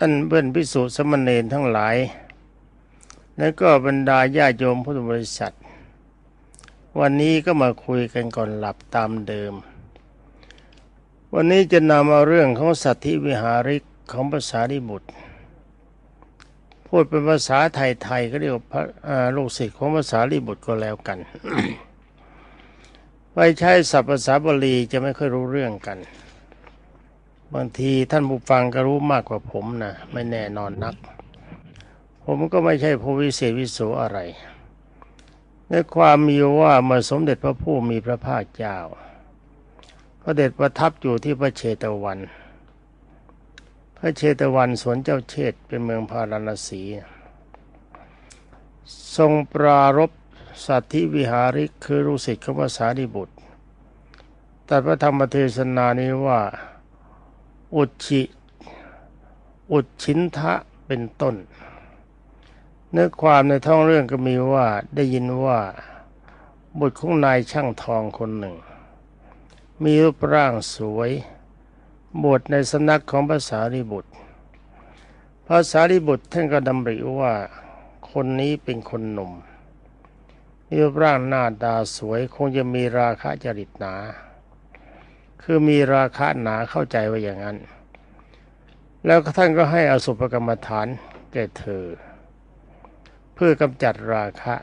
ท่านเพื่อนพิสุสมณเณรทั้งหลาย และก็บรรดาญาโยมพุทธบริษัท วันนี้ก็มาคุยกันก่อนหลับตามเดิม วันนี้จะนำเอาเรื่องของสัตธิวิหาริกของภาษาดิบุตร พูดเป็นภาษาไทยๆก็เรียกว่าพระอ่าลูกศิษย์ของภาษาลิบุตรก็แล้วกันไปใช้ศัพท์ภาษาบาลีจะไม่ค่อยรู้เรื่องกัน บางทีท่านผู้ฟังก็รู้มากกว่าผมนะไม่แน่นอนนัก ผมก็ไม่ใช่ผู้วิเศษวิโสอะไรในความมีว่าเมื่อสมเด็จพระผู้มีพระภาคเจ้าพระเด็จประทับอยู่ที่พระเชตวัน พระเชตวันสวนเจ้าเชษเป็นเมืองพาราณสี ทรงปรารบสัตธิวิหาริกคือลูกศิษย์ของภาษาดิบุตรแต่พระธรรมเทศนานี้ว่า อุดชิ อุดชินทะเป็นต้น เนื้อความในท้องเรื่องก็มีว่าได้ยินว่าบุตรของนายช่างทองคนหนึ่ง มีรูปร่างสวยบวชในสำนักของภาษาริบุตรภาษาริบุตรท่านก็ดำริว่าคนนี้เป็นคนหนุ่มรูปร่างหน้าตาสวยคงจะมีราคะจริตหนา คือมีราคะหนาเข้าใจว่าอย่างนั้น แล้วท่านก็ให้อสุภกรรมฐานแก่เธอ เพื่อกำจัดราคะ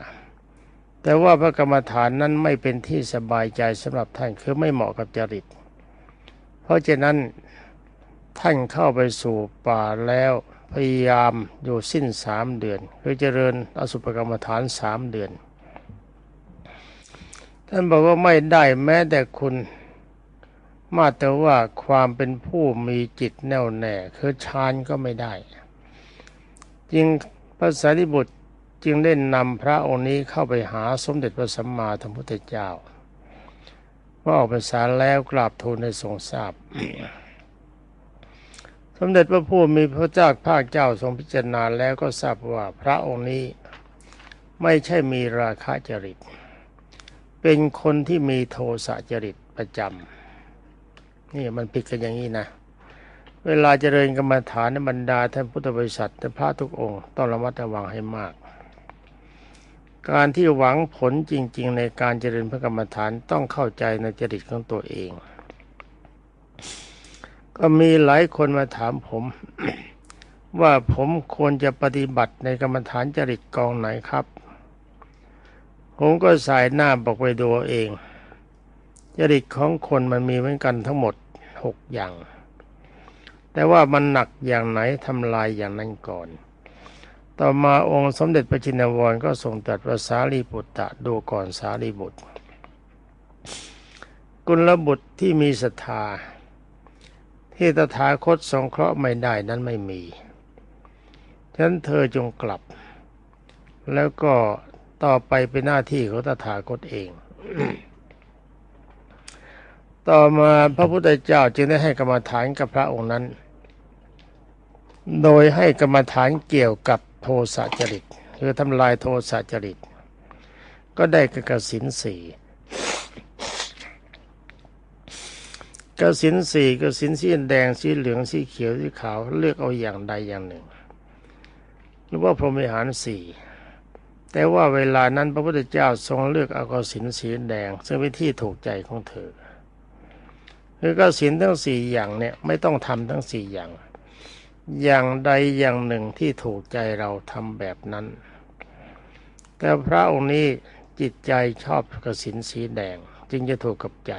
แต่ว่าพระกรรมฐานนั้นไม่เป็นที่สบายใจสำหรับท่านคือไม่เหมาะกับจริต เพราะฉะนั้นท่านเข้าไปสู่ป่าแล้วพยายามอยู่สิ้นสามเดือนคือเจริญอสุภกรรมฐานสามเดือน ท่านบอกว่าไม่ได้แม้แต่คุณ มาแต่ว่าความเป็นผู้มีจิตแน่วแน่คือฌานก็ไม่ได้ จึงพระสารีบุตรจึงได้นำพระองค์นี้เข้าไปหาสมเด็จพระสัมมาสัมพุทธเจ้าว่าออกพรรษาแล้วกราบทูลให้ทรงทราบ สมเด็จพระผู้มีพระเจ้าภาคเจ้าทรงพิจารณาแล้วก็ทราบว่าพระองค์นี้ไม่ใช่มีราคะจริต เป็นคนที่มีโทสะจริตประจำ นี่มันผิดกันอย่างนี้นะ เวลาเจริญกรรมฐานในบรรดาท่านพุทธบริษัทและพระทุกองค์ต้องระมัดระวังให้มาก การที่หวังผลจริง ๆ ในการเจริญพระกรรมฐานต้องเข้าใจในจริตของตัวเอง ก็มีหลายคนมาถามผมว่าผมควรจะปฏิบัติในกรรมฐานจริตกองไหนครับ ผมก็สายหน้าบอกไปดูเอง จริตของคนมันมีเหมือนกันทั้งหมดหกอย่าง แต่ว่ามันหนักอย่างไหนทำลายอย่างนั้นก่อน ต่อมาองค์สมเด็จพระจินวรก็ทรงตรัสว่าสารีบุตรดูก่อนสารีบุตร กุลบุตรที่มีศรัทธาที่ตถาคตสงเคราะห์ไม่ได้นั้นไม่มีฉะนั้นเธอจงกลับ แล้วก็ต่อไปเป็นหน้าที่ของตถาคตเอง ต่อมาพระพุทธเจ้าจึงได้ให้กรรมฐานกับพระองค์นั้น โดยให้กรรมฐานเกี่ยวกับโทสะจริตคือทำลายโทสะจริต ก็ได้กกสินสี่กสินสี่กสินสีแดงสีเหลืองสีเขียวสีขาวเลือกเอาอย่างใดอย่างหนึ่งหรือว่าพรหมิหารสี่แต่ว่าเวลานั้นพระพุทธเจ้าทรงเลือกเอากสินสีแดงซึ่งเป็นที่ถูกใจของเธอ คือกสินทั้งสี่อย่างเนี่ยไม่ต้องทำทั้งสี่อย่าง อย่างใดอย่างหนึ่งที่ถูกใจเราทำแบบนั้น แต่พระองค์นี้จิตใจชอบกสินสีแดง จึงจะถูกกับใจ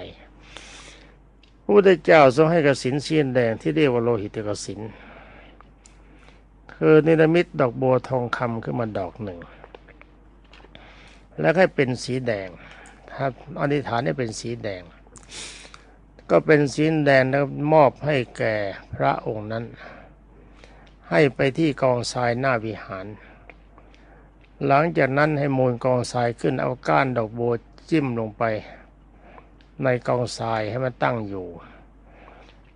พระพุทธเจ้าทรงให้กสินสีแดงที่เรียกว่าโลหิตกสินคือนิรมิตดอกบัวทองคำขึ้นมาดอกหนึ่ง แล้วให้เป็นสีแดงครับอธิษฐานให้เป็นสีแดง ก็เป็นสีแดงแล้วมอบให้แก่พระองค์นั้น ให้ไปที่กองทรายหน้าวิหาร หลังจากนั้นให้มูลกองทรายขึ้นเอาก้านดอกบัวจิ้มลงไป ในกองทรายให้มันตั้งอยู่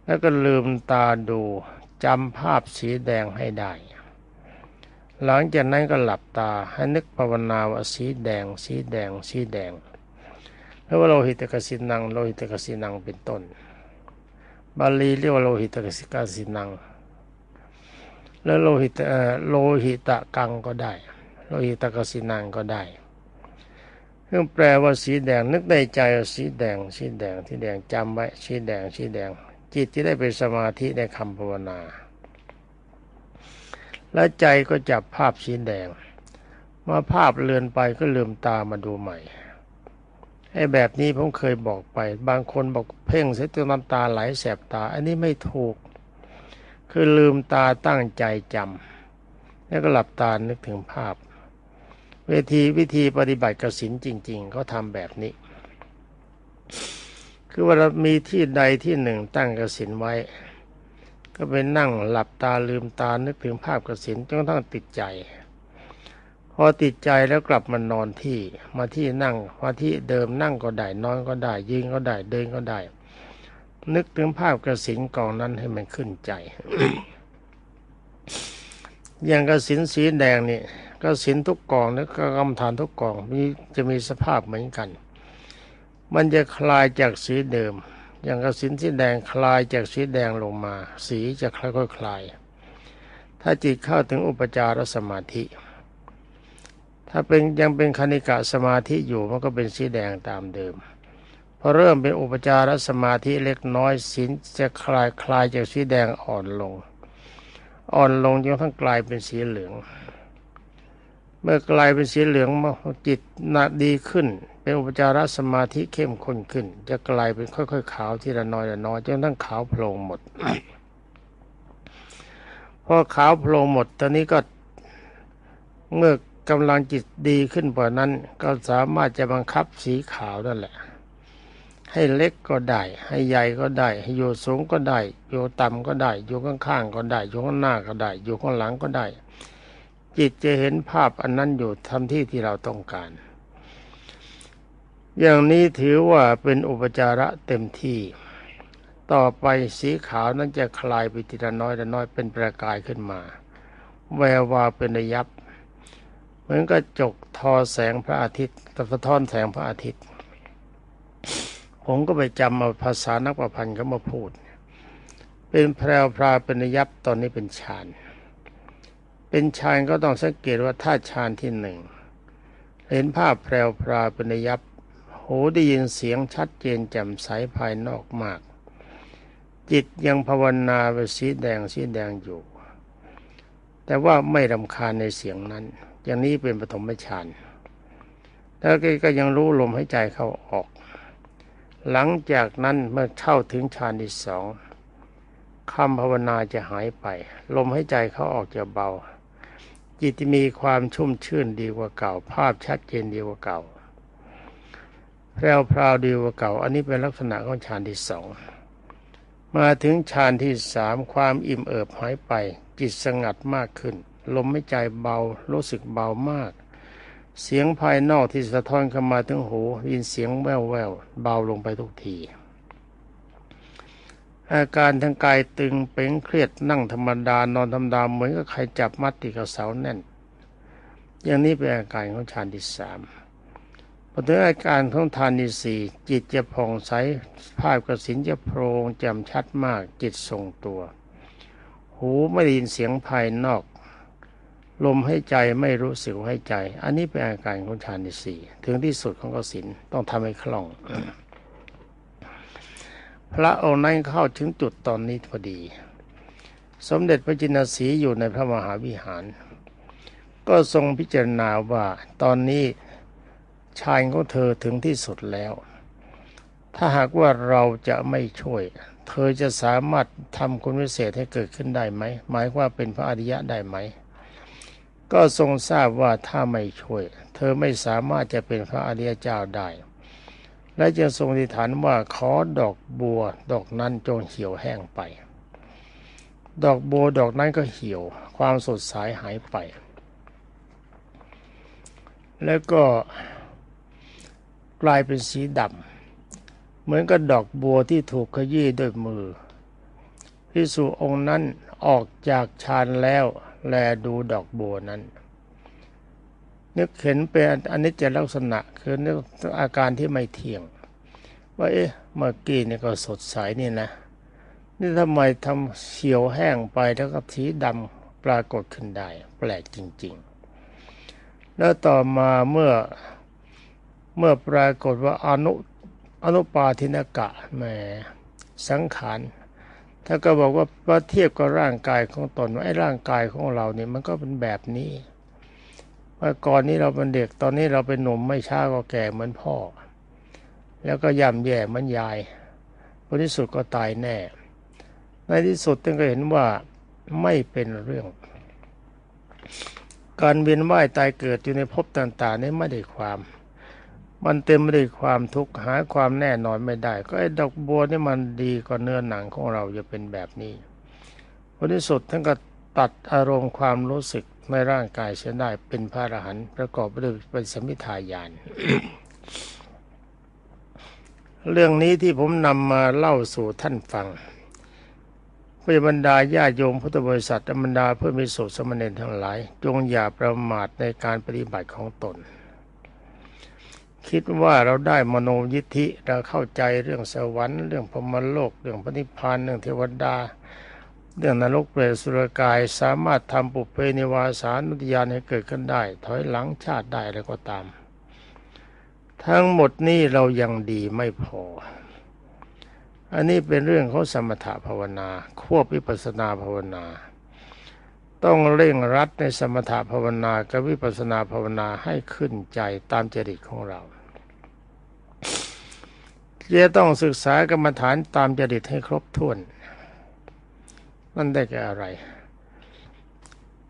แล้วก็ลืมตาดูจำภาพสีแดงให้ได้ หลังจากนั้นก็หลับตาให้นึกภาวนาว่าสีแดง สีแดง สีแดง แล้วว่าโลหิตกสินัง โลหิตกสินังเป็นต้น บาลีเรียกว่าโลหิตกสิกสินัง แล้วโลหิตโลหิตะกังก็ได้ โลหิตกสินังก็ได้ซึ่งแปลว่าสีแดงนึกในใจว่าสีแดง สีแดงที่แดงจำไว้สีแดงสีแดง จิตที่ได้เป็นสมาธิในคำภาวนา แล้วใจก็จับภาพสีแดงเมื่อภาพเลือนไปก็ลืมตามาดูใหม่ ไอ้แบบนี้ผมเคยบอกไป บางคนบอกเพ่งเสียจนน้ำตาไหลแสบตา อันนี้ไม่ถูก คือลืมตาตั้งใจจำแล้วก็หลับตานึกถึงภาพ เวทีวิธีปฏิบัติกสินจริง ๆ เขาทำแบบนี้ คือว่าเรามีที่ใดที่หนึ่งตั้งกสินไว้ ก็ไปนั่งหลับตาลืมตานึกถึงภาพกสินจนกระทั่งติดใจ พอติดใจแล้วกลับมานอนที่ มาที่นั่งมาที่เดิมนั่งก็ได้นอนก็ได้ยืนก็ได้เดินก็ได้ นึกถึงภาพกระสินกองนั้นให้มันขึ้นใจอย่างกระสินสีแดงนี่กระสินทุกกองแล้วก็กรรมฐานทุกกองมีจะมีสภาพเหมือนกัน มันจะคลายจากสีเดิม อย่างกระสินสีแดงคลายจากสีแดงลงมา สีจะค่อยๆคลาย ถ้าจิตเข้าถึงอุปจารสมาธิ ถ้าเป็นยังเป็นคณิกะสมาธิอยู่มันก็เป็นสีแดงตามเดิมพอเริ่มเป็นอุปจารสมาธิเล็กน้อยสินจะคลายคลายจากสีแดงอ่อนลง อ่อนลงจนทั้งกลายเป็นสีเหลือง เมื่อกลายเป็นสีเหลืองมาจิตนาดีขึ้น เป็นอุปจารสมาธิเข้มข้นขึ้น จะกลายเป็นค่อยๆขาวทีละน้อยละน้อยจนทั้งขาวโพลงหมดพอขาวโพลงหมดตอนนี้ก็เมื่อ กำลังจิตดีขึ้นกว่านั้น ก็สามารถจะบังคับสีขาวนั่นแหละ ให้เล็กก็ได้ ให้ใหญ่ก็ได้ ให้อยู่สูงก็ได้ อยู่ต่ำก็ได้ อยู่ข้างๆก็ได้ อยู่ข้างหน้าก็ได้ อยู่ข้างหลังก็ได้ จิตจะเห็นภาพอันนั้นอยู่ทำที่ที่เราต้องการ อย่างนี้ถือว่าเป็นอุปจาระเต็มที่ ต่อไปสีขาวนั้นจะคลายไปทีละน้อยละน้อยเป็นประกายขึ้นมา แวววาวเป็นระยับ มือนกระจกทอแสงพระอาทิตย์สะท้อนแสงพระอาทิตย์ ผมก็ไปจำเอาภาษานักประพันธ์เขามาพูด เป็นแพรวพราเป็นยับตอนนี้เป็นฌาน เป็นฌานก็ต้องสังเกตว่าถ้าฌานที่หนึ่งเห็นภาพแพรวพราเป็นยับหูได้ยินเสียงชัดเจนแจ่มใสภายนอกมาก จิตยังภาวนาไปสีแดงสีแดงอยู่ แต่ว่าไม่รำคาญในเสียงนั้น อย่างนี้เป็นปฐมฌานแล้วก็ยังรู้ลมหายใจเข้าออก หลังจากนั้นเมื่อเข้าถึงฌานที่สองคำภาวนาจะหายไป ลมหายใจเข้าออกจะเบา จิตมีความชุ่มชื่นดีกว่าเก่า ภาพชัดเจนดีกว่าเก่าแพรวพราวดีกว่าเก่า อันนี้เป็นลักษณะของฌานที่สองมาถึงฌานที่สามความอิ่มเอิบหายไป จิตสงัดมากขึ้น ลมหายใจเบา รู้สึกเบามาก เสียงภายนอกที่สะท้อนเข้ามาถึงหูยินเสียงแววแววเบาลงไปทุกที อาการทางกายตึงเป่งเครียดนั่งธรรมดานอนธรรมดาเหมือนกับใครจับมัดติดกับเสาแน่น อย่างนี้เป็นอาการของฌานที่สามพอถึงอาการของทานที่สี่จิตจะผ่องใสภาพกระสินจะโพรงแจ่มชัดมากจิตทรงตัว หูไม่ได้ยินเสียงภายนอก ลมให้ใจไม่รู้สึกให้ใจ อันนี้เป็นอาการของฌานที่สี่ถึงที่สุดของกสินต้องทำให้คล่อง พระองค์นั้นเข้าถึงจุดตอนนี้พอดี สมเด็จพระจินสีอยู่ในพระมหาวิหาร ก็ทรงพิจารณาว่าตอนนี้ชายของเธอถึงที่สุดแล้ว ถ้าหากว่าเราจะไม่ช่วย เธอจะสามารถทำคุณวิเศษให้เกิดขึ้นได้ไหม หมายว่าเป็นพระอริยะได้ไหม ก็ทรงทราบว่าถ้าไม่ช่วย เธอไม่สามารถจะเป็นพระอริยเจ้าได้ และจึงทรงอธิษฐานว่าขอดอกบัว ดอกนั้นจงเหี่ยวแห้งไป ดอกบัวดอกนั้นก็เหี่ยว ความสดใสหายไป แล้วก็กลายเป็นสีดำเหมือนกับดอกบัวที่ถูกขยี้ด้วยมือพิสุองค์นั้นออกจากฌานแล้ว แลดูดอกบัวนั้น นึกเห็นเป็นอนิจจลักษณะคือนึกอาการที่ไม่เที่ยง ว่าเอ๊ะเมื่อกี้นี่ก็สดใสนี่นะ นี่ทำไมทำเขียวแห้งไปแล้วก็สีดำปรากฏขึ้นได้ แปลกจริง ๆ แล้วต่อมาเมื่อเมื่อปรากฏว่าอนุอนุปาทินกะแหมสังขาร ถ้านก็บอกว่าว่าเทียบกับร่างกายของตนว่าไอ้ร่างกายของเราเนี่ยมันก็เป็นแบบนี้เมื่อก่อนนี้เราเป็นเด็กตอนนี้เราเป็นหนุ่มไม่ช้าก็แก่เหมือนพ่อ แล้วก็ย่ำแย่เหมือนยายผลที่สุดก็ตายแน่ ในที่สุดตึงก็เห็นว่าไม่เป็นเรื่อง การเวียนว่ายตายเกิดอยู่ในภพต่างๆนี่ไม่ได้ความ มันเต็มไปด้วยความทุกข์หาความแน่นอนไม่ได้ ก็ไอ้ดอกบัวนี่มันดีกว่าเนื้อหนังของเราจะเป็นแบบนี้ผลที่สุดท่านก็ตัดอารมณ์ความรู้สึกในร่างกายเสียได้เป็นพระอรหันต์ประกอบไปด้วยเป็นสมิทายาน เรื่องนี้ที่ผมนำมาเล่าสู่ท่านฟังเพื่อบรรดาญาโยมพุทธบริษัทบรรดาเพื่อมีสุสมณเณรทั้งหลาย จงอย่าประมาทในการปฏิบัติของตน คิดว่าเราได้มโนยิทธิเราเข้าใจเรื่องสวรรค์ เรื่องพมโลก เรื่องปณิพพานเรื่องเทวดา เรื่องนรกเปรตสุรกายสามารถทำปุเพนิวาสานุทยานให้เกิดขึ้นได้ ถอยหลังชาติได้แล้วก็ตาม ทั้งหมดนี้เรายังดีไม่พอ อันนี้เป็นเรื่องของสมถภาวนา ควบวิปัสสนาภาวนา ต้องเร่งรัดในสมถภาวนากับวิปัสสนาภาวนาให้ขึ้นใจตามจริตของเราจะต้องศึกษากรรมฐานตามจริตให้ครบถ้วนนั่นได้แก่อะไร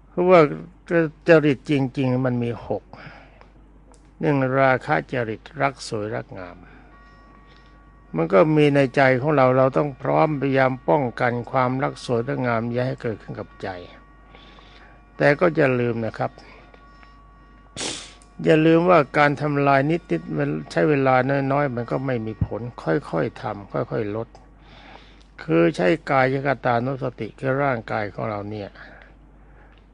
เพราะว่าจริตจริง ๆ มันมีหกหนึ่งราคะจริตรักสวยรักงาม มันก็มีในใจของเราเราต้องพร้อมพยายามป้องกันความรักสวยรักงามอย่าให้เกิดขึ้นกับใจ แต่ก็อย่าลืมนะครับ อย่าลืมว่าการทำลายนิดๆมันใช้เวลาน้อยๆ มันก็ไม่มีผล ค่อยๆทำค่อยๆลด คือใช้กายกตานุสติคือร่างกายของเราเนี่ย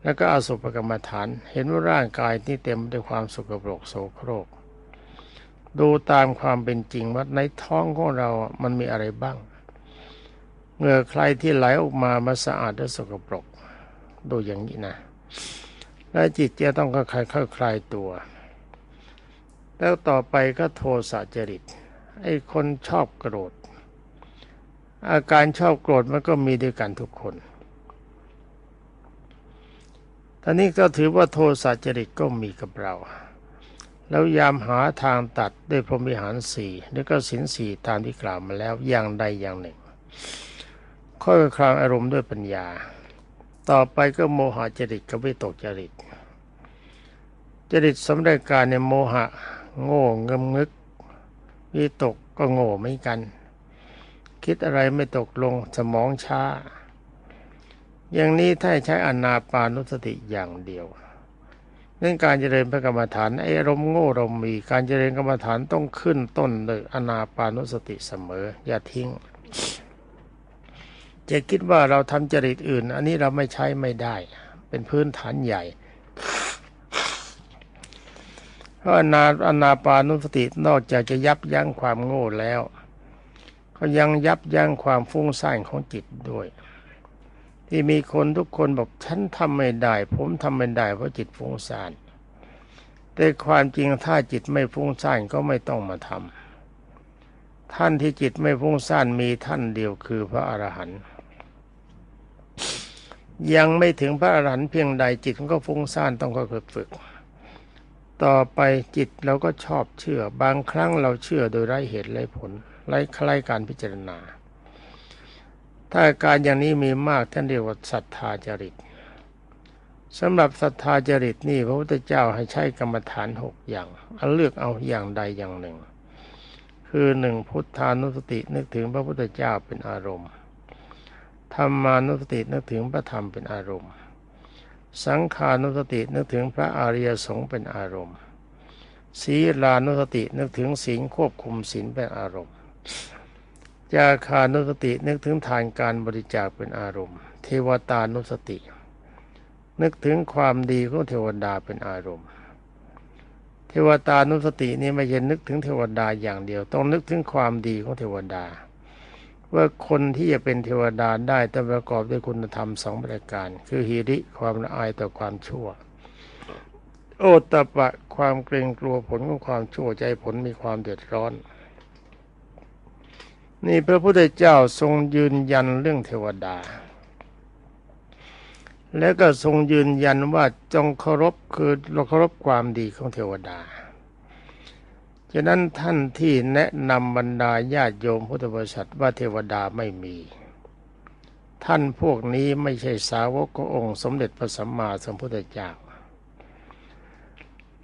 แล้วก็อาสุปกรรมฐาน เห็นว่าร่างกายที่เต็มด้วยความสกปรกโสโครก ดูตามความเป็นจริงว่าในท้องของเรา มันมีอะไรบ้างเหงื่อใครที่ไหลออกมามาสะอาดและสกปรกดูอย่างนี้นะ และจิตจะต้องค่อยๆคลายตัว แล้วต่อไปก็โทสะจริต ไอ้คนชอบโกรธ อาการชอบโกรธมันก็มีด้วยกันทุกคนตอนนี้ก็ถือว่าโทสะจริตก็มีกับเรา แล้วยามหาทางตัดด้วยพรหมิหารสี่แล้วก็สินสี่ตามที่กล่าวมาแล้วอย่างใดอย่างหนึ่ง ค่อยคลางอารมณ์ด้วยปัญญา ต่อไปก็โมหะจริตกับวิตกจริต จริตสำเร็จการในโมหะ โง่เงมงึกวิตกก็โง่ไม่กัน คิดอะไรไม่ตกลงสมองช้า อย่างนี้ถ้าใช้อนาปานุสติอย่างเดียวเรื่องการเจริญพระกรรมฐานไอ้รมโง่รามีการเจริญกรรมฐานต้องขึ้นต้นเลยอนาปานุสติเสมอ อย่าทิ้ง จะคิดว่าเราทำจริตอื่น อันนี้เราไม่ใช้ไม่ได้ เป็นพื้นฐานใหญ่เพราะอนาอนาปานุสตินอกจากจะยับยั้งความโง่แล้ว ก็ยังยับยั้งความฟุ้งซ่านของจิตด้วย ที่มีคนทุกคนบอกฉันทำไม่ได้ ผมทำไม่ได้เพราะจิตฟุ้งซ่านแต่ความจริงถ้าจิตไม่ฟุ้งซ่านก็ไม่ต้องมาทำท่านที่จิตไม่ฟุ้งซ่านมีท่านเดียวคือพระอรหันต์ ยังไม่ถึงพระอรหันต์เพียงใดจิตมันก็ฟุ้งซ่านต้องค่อยๆฝึก ต่อไปจิตเราก็ชอบเชื่อ บางครั้งเราเชื่อโดยไร้เหตุไร้ผลไร้คล้ายการพิจารณา ถ้าการอย่างนี้มีมากท่านเรียกว่าศรัทธาจริตสำหรับศรัทธาจริตนี่พระพุทธเจ้าให้ใช้กรรมฐานหกอย่างเอาเลือกเอาอย่างใดอย่างหนึ่ง คือหนึ่งพุทธานุสตินึกถึงพระพุทธเจ้าเป็นอารมณ์ ธรรมานุสตินึกถึงพระธรรมเป็นอารมณ์ สังขานุสตินึกถึงพระอริยสงฆ์เป็นอารมณ์ ศีลานุสตินึกถึงศีลควบคุมศีลเป็นอารมณ์จาคานุสตินึกถึงทานการบริจาคเป็นอารมณ์ เทวตานุสติ นึกถึงความดีของเทวดาเป็นอารมณ์ เทวตานุสตินี่ไม่ใช่นึกถึงเทวดาอย่างเดียว ต้องนึกถึงความดีของเทวดา ว่าคนที่จะเป็นเทวดาได้ต้องประกอบด้วยคุณธรรมสองประการ คือหิริความละอายต่อความชั่ว โอตตะปะความเกรงกลัวผลของความชั่วใจผลมีความเดือดร้อน นี่พระพุทธเจ้าทรงยืนยันเรื่องเทวดา แล้วก็ทรงยืนยันว่าจงเคารพคือเราเคารพความดีของเทวดา ฉะนั้นท่านที่แนะนำบรรดาญาติโยมพุทธบริษัทว่าเทวดาไม่มี ท่านพวกนี้ไม่ใช่สาวกขององค์สมเด็จพระสัมมาสัมพุทธเจ้า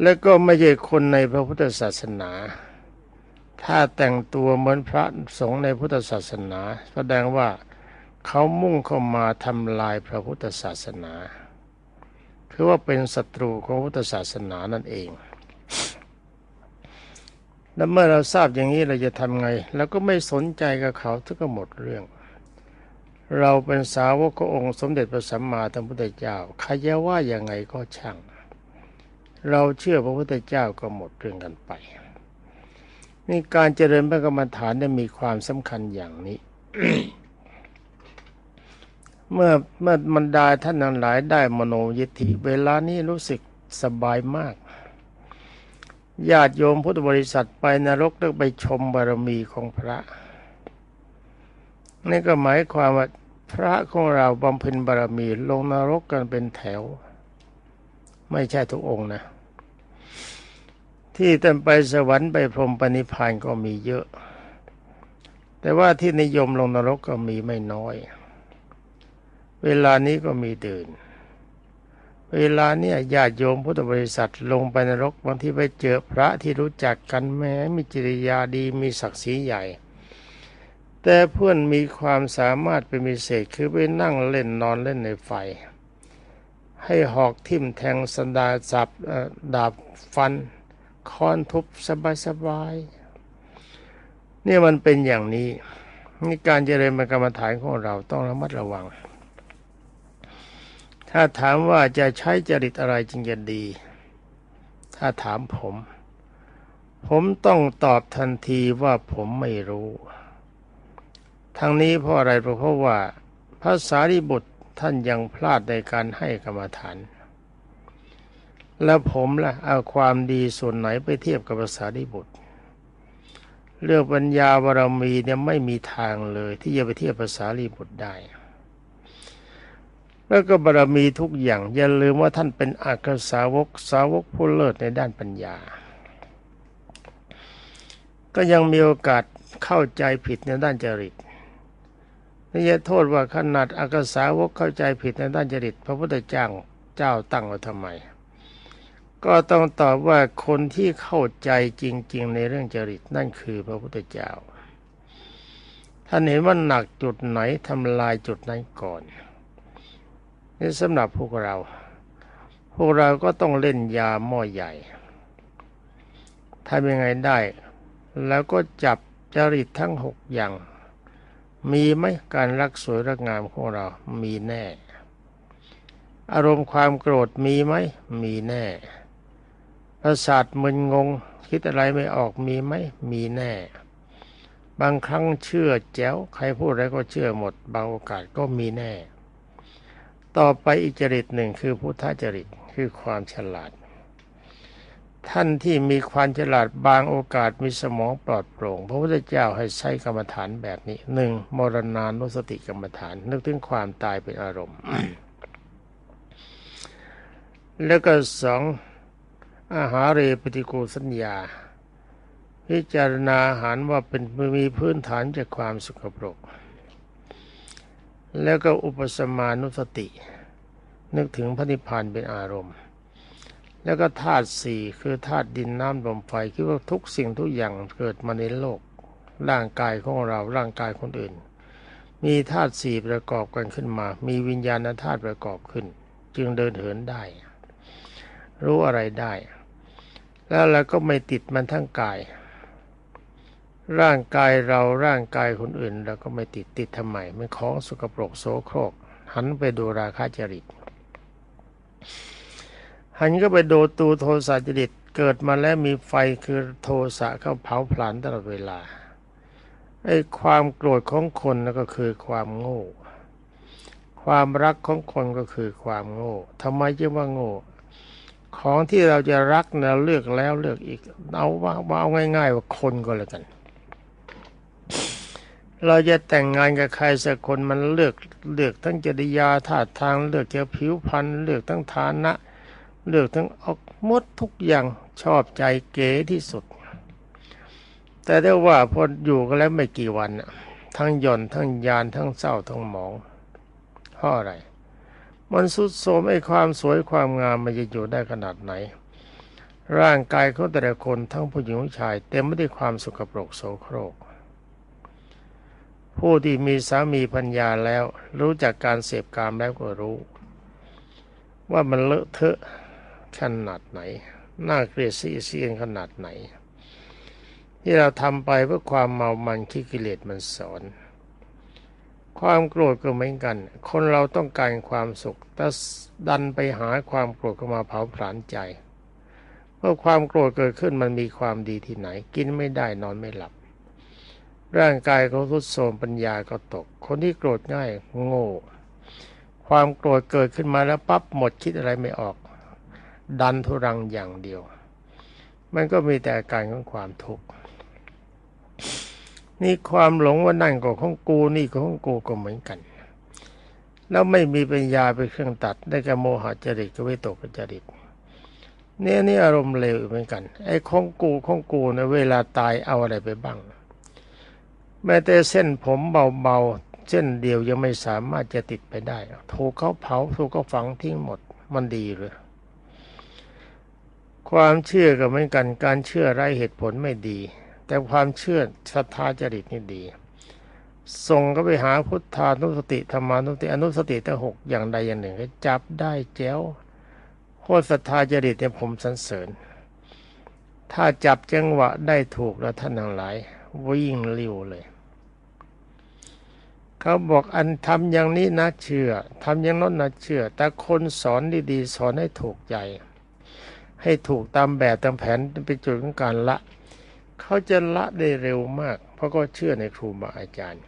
และก็ไม่ใช่คนในพระพุทธศาสนา ถ้าแต่งตัวเหมือนพระสงฆ์ในพุทธศาสนา แสดงว่าเขามุ่งเข้ามาทำลายพระพุทธศาสนา คือว่าเป็นศัตรูของพุทธศาสนานั่นเอง แล้วเมื่อเราทราบอย่างนี้เราจะทำไงเราก็ไม่สนใจกับเขาทุกหมดเรื่อง เราเป็นสาวกขององค์สมเด็จพระสัมมาสัมพุทธเจ้าใครจะว่าอย่างไงก็ช่าง เราเชื่อพระพุทธเจ้าก็หมดเรื่องกันไปนี่การเจริญพระกรรมฐานได้มีความสำคัญอย่างนี้ เมื่อเมื่อมันดาท่านนั้นหลายได้มโนยิทธิ เวลานี้รู้สึกสบายมาก ญาติโยมพุทธบริษัทไปนรกแล้วไปชมบารมีของพระนี่ก็หมายความว่าพระของเราบำเพ็ญบารมีลงนรกกันเป็นแถว ไม่ใช่ทุกองค์นะ ที่เต็มไปสวรรค์ไปพรหมปณิพานก็มีเยอะ แต่ว่าที่นิยมลงนรกก็มีไม่น้อย เวลานี้ก็มีเดิน เวลาเนี่ยญาติโยมพุทธบริษัทลงไปนรกบางที่ไปเจอพระที่รู้จักกันแม้มีจริยาดีมีศักดิ์ศรีใหญ่ แต่เพื่อนมีความสามารถเป็นมิเศษคือไปนั่งเล่นนอนเล่นในไฟ ให้หอกทิ่มแทงสันดาจับดาบฟันค้อนทุบสบายๆนี่ยมันเป็นอย่างนี้นี่การเจริญกรรมฐานของเราต้องระมัดระวัง ถ้าถามว่าจะใช้จริตอะไรจึงจะดี ถ้าถามผม ผมต้องตอบทันทีว่าผมไม่รู้ ทั้งนี้เพราะอะไรเพราะว่าภาษาริบุตรท่านยังพลาดในการให้กรรมฐาน แล้วผมล่ะเอาความดีส่วนไหนไปเทียบกับภาษาริบุตร เรื่องปัญญาบารมีเนี่ยไม่มีทางเลยที่จะไปเทียบภาษาริบุตรได้ แล้วก็บารมีทุกอย่าง อย่าลืมว่าท่านเป็นอักสาวกสาวกผู้เลิศในด้านปัญญา ก็ยังมีโอกาสเข้าใจผิดในด้านจริตนี่จะโทษว่าขนาดอักสาวกเข้าใจผิดในด้านจริต พระพุทธเจ้าเจ้าตั้งไว้ทำไม ก็ต้องตอบว่าคนที่เข้าใจจริง ๆ ในเรื่องจริตนั่นคือพระพุทธเจ้าท่านเห็นว่าหนักจุดไหนทำลายจุดนั้นก่อน นี่สำหรับพวกเรา พวกเราก็ต้องเล่นยาหม้อใหญ่ทำยังไงได้ แล้วก็จับจริตทั้งหกอย่าง มีไหมการรักสวยรักงามของเรา มีแน่ อารมณ์ความโกรธมีไหม มีแน่ประสาทมึนงง คิดอะไรไม่ออกมีไหม มีแน่ บางครั้งเชื่อแจ๋วใครพูดอะไรก็เชื่อหมด บางโอกาสก็มีแน่ ต่อไปอีกจริตหนึ่งคือพุทธจริตคือความฉลาด ท่านที่มีความฉลาดบางโอกาสมีสมองปลอดโปร่ง พระพุทธเจ้าให้ใช้กรรมฐานแบบนี้หนึ่งมรณานุสติกรรมฐาน นึกถึงความตายเป็นอารมณ์ แล้วก็สองอาหารเรปฏิกูสัญญา พิจารณาอาหารว่าเป็นมีพื้นฐานจากความสุขปรก แล้วก็อุปสมานุสติ นึกถึงพระนิพพานเป็นอารมณ์ แล้วก็ธาตุสี่คือธาตุดินน้ำลมไฟคิดว่าทุกสิ่งทุกอย่างเกิดมาในโลก ร่างกายของเราร่างกายคนอื่น มีธาตุสี่ประกอบกันขึ้นมา มีวิญญาณธาตุประกอบขึ้น จึงเดินเหินได้ รู้อะไรได้ แล้วเราก็ไม่ติดมันทั้งกาย ร่างกายเราร่างกายคนอื่นเราก็ไม่ติดติดทำไมมันของสกปรกโสโครก หันไปดูราคาจริต หันก็ไปดูตูโทสะจริตเกิดมาแล้วมีไฟคือโทสะเข้าเผาผลาญตลอดเวลาไอ้ความโกรธของคนนั่นก็คือความโง่ ความรักของคนก็คือความโง่ทำไมจึงว่าโง่ ของที่เราจะรักเราเลือกแล้วเลือกอีก เอาว่าเอาง่าย ๆ ว่าคนก็แล้วกัน เราจะแต่งงานกับใครสักคนมันเลือกเลือกทั้งจริยาท่าทางเลือกเกี่ยวผิวพรรณเลือกทั้งฐานะ เลือกทั้งออกมดทุกอย่างชอบใจเก๋ที่สุด แต่ได้ว่าพออยู่กันแล้วไม่กี่วันนะทั้งหย่อนทั้งยานทั้งเศร้าทั้งหมองเพราะอะไร มันสุดโทมไอ้ความสวยความงามมันจะอยู่ได้ขนาดไหน ร่างกายเของแต่ละคนทั้งผู้หญิงผู้ชาย เต็มไปด้วยความสกปรกโสโครก ผู้ที่มีสามีปัญญาแล้ว รู้จักการเสพกามแล้วก็รู้ ว่ามันเลอะเทอะขนาดไหนน่าเกลียดสีเสียนขนาดไหน ที่เราทำไปเพื่อความเมามันขี้กิเลสมันสอน ความโกรธก็เหมือนกัน คนเราต้องการความสุขแต่ดันไปหาความโกรธเข้ามาเผาผลาญใจเมื่อความโกรธเกิดขึ้นมันมีความดีที่ไหน กินไม่ได้นอนไม่หลับ ร่างกายก็ทุดโทรมปัญญาก็ตก คนที่โกรธง่ายโง่ ความโกรธเกิดขึ้นมาแล้วปั๊บหมดคิดอะไรไม่ออก ดันทุรังอย่างเดียว มันก็มีแต่อาการของความทุกข์นี่ความหลงว่านั่นก็ของกูนี่ก็ของกูก็เหมือนกัน แล้วไม่มีปัญญาเป็นเครื่องตัด ได้แก่โมหะจริตกับวิตกจริตเนี่ยนี่อารมณ์เลวเหมือนกัน ไอ้ของกูของกูในะเวลาตายเอาอะไรไปบ้าง แม้แต่เส้นผมเบาๆ เส้นเดียวยังไม่สามารถจะติดไปได้ถูกเขาเผาถูกเขาฝังทิ้งหมดมันดีหรือความเชื่อก็เหมือนกันการเชื่อไร้เหตุผลไม่ดี แต่ความเชื่อศรัทธาจริตนี่ดีส่งก็ไปหาพุทธานุสติธรรมานุสติอนุสติทั้งหกอย่างใดอย่างหนึ่งก็จับได้แจ๋วโคตรศรัทธาจริตเนี่ยผมสรรเสริญ ถ้าจับจังหวะได้ถูกแล้วท่านทั้งหลายวิ่งเร็วเลย เขาบอกอันทำอย่างนี้นะเชื่อทำอย่างนั้นนะเชื่อ แต่คนสอนดีๆ สอนให้ถูกใจ ให้ถูกตามแบบตามแผนเป็นจุดของการละ เขาจะละได้เร็วมาก เพราะก็เชื่อในครูบาอาจารย์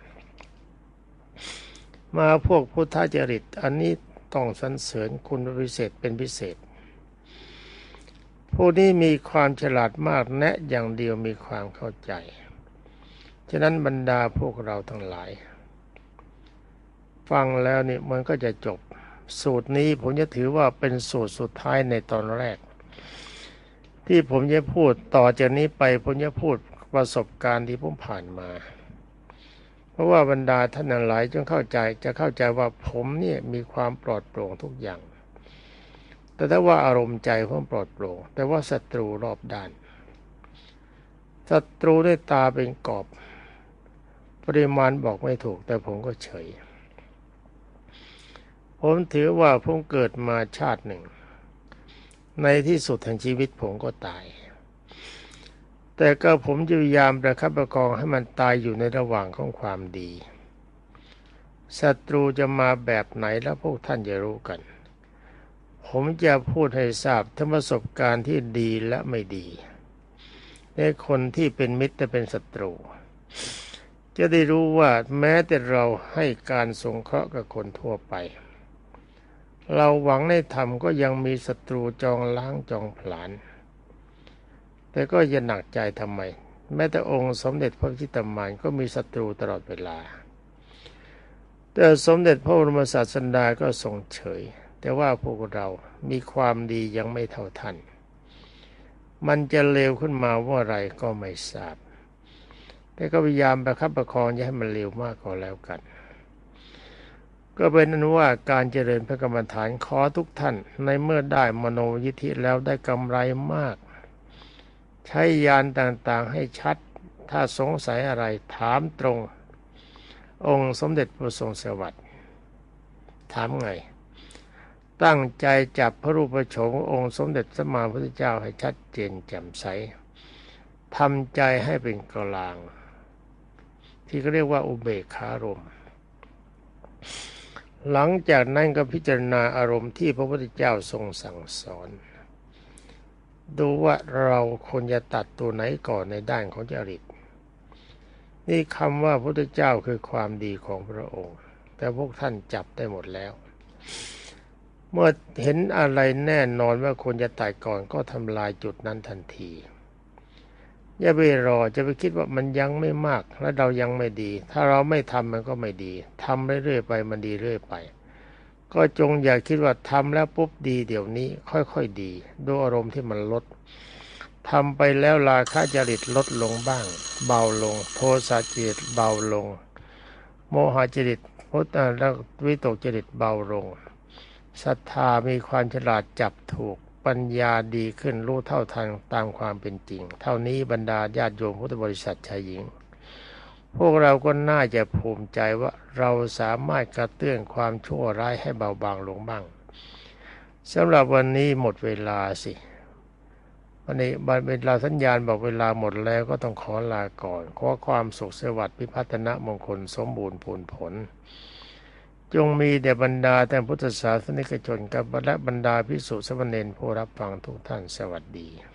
มาพวกพุทธจริต อันนี้ต้องสรรเสริญคุณพิเศษเป็นพิเศษ ผู้นี้มีความฉลาดมากแนะอย่างเดียวมีความเข้าใจ ฉะนั้นบรรดาพวกเราทั้งหลาย ฟังแล้วนี่มันก็จะจบ สูตรนี้ผมจะถือว่าเป็นสูตรสุดท้ายในตอนแรก ที่ผมจะพูดต่อจากนี้ไปผมจะพูดประสบการณ์ที่ผมผ่านมา เพราะว่าบรรดาท่านหลายจงเข้าใจจะเข้าใจว่าผมเนี่ยมีความปลอดโปร่งทุกอย่าง แต่ถ้าว่าอารมณ์ใจผมปลอดโปร่ง แต่ว่าศัตรูรอบด้านศัตรูด้วยตาเป็นกอบ ปริมาณบอกไม่ถูกแต่ผมก็เฉย ผมถือว่าผมเกิดมาชาติหนึ่ง ในที่สุดแห่งชีวิตผมก็ตาย แต่ก็ผมจะพยายามประคับประคองให้มันตายอยู่ในระหว่างของความดีศัตรูจะมาแบบไหนแล้วพวกท่านจะรู้กัน ผมจะพูดให้ทราบทั้งประสบการณ์ที่ดีและไม่ดีในคนที่เป็นมิตรแต่เป็นศัตรู จะได้รู้ว่าแม้แต่เราให้การสงเคราะห์กับคนทั่วไป เราหวังในธรรมก็ยังมีศัตรูจองล้างจองผลาญแต่ก็จะหนักใจทำไม แม้แต่องค์สมเด็จพระจิตตมานก็มีศัตรูตลอดเวลา แต่สมเด็จพระบรมศาสดาก็ทรงเฉย แต่ว่าพวกเรามีความดียังไม่เท่าท่านมันจะเลวขึ้นมาว่าอะไรก็ไม่ทราบ แต่ก็พยายามประคับประคองอย่าให้มันเลวมากก็แล้วกัน ก็เป็นนั้นว่าการเจริญพระกรรมฐานขอทุกท่าน ในเมื่อได้มโนยิธิแล้วได้กำไรมาก ใช้ยานต่างๆให้ชัด ถ้าสงสัยอะไรถามตรง องค์สมเด็จพระทรงสวัสดิ์ถามไง ตั้งใจจับพระรูปโฉมองค์สมเด็จสมมาพุทธเจ้าให้ชัดเจนแจ่มใสทำใจให้เป็นกลาง ที่เขาเรียกว่าอุเบกขารมณ์ หลังจากนั้นก็พิจารณาอารมณ์ที่พระพุทธเจ้าทรงสั่งสอน ดูว่าเราควรจะตัดตัวไหนก่อนในด้านของจริต นี่คำว่าพุทธเจ้าคือความดีของพระองค์ แต่พวกท่านจับได้หมดแล้ว เมื่อเห็นอะไรแน่นอนว่าควรจะตายก่อนก็ทำลายจุดนั้นทันที อย่าไปรอจะไปคิดว่ามันยังไม่มากและเรายังไม่ดี ถ้าเราไม่ทำมันก็ไม่ดีทำเรื่อยๆไปมันดีเรื่อยไป ก็จงอย่าคิดว่าทำแล้วปุ๊บดีเดี๋ยวนี้ค่อยๆดีด้วยอารมณ์ที่มันลดทำไปแล้วราคะจริตลดลงบ้าง เบาลง โทสะจริตเบาลง โมหะจริตพุทธแล้ววิตกจริตเบาลงศรัทธามีความฉลาดจับถูก ปัญญาดีขึ้นรู้เท่าทันตามความเป็นจริง เท่านี้บรรดาญาติโยมพุทธบริษัทชายหญิง พวกเราก็น่าจะภูมิใจว่าเราสามารถกระเตื้องความชั่วร้ายให้เบาบางลงบ้างสำหรับวันนี้หมดเวลาสิวันนี้บันเวลาสัญญาณบอกเวลาหมดแล้วก็ต้องขอลาก่อน ขอความสุขสวัสดิ์พิพัฒนมงคลสมบูรณ์ผลผล จงมีแด่บรรดาแต่พุทธศาสนิกชนกับและบรรดาพิสุสมณเณรผู้รับฟังทุกท่านสวัสดี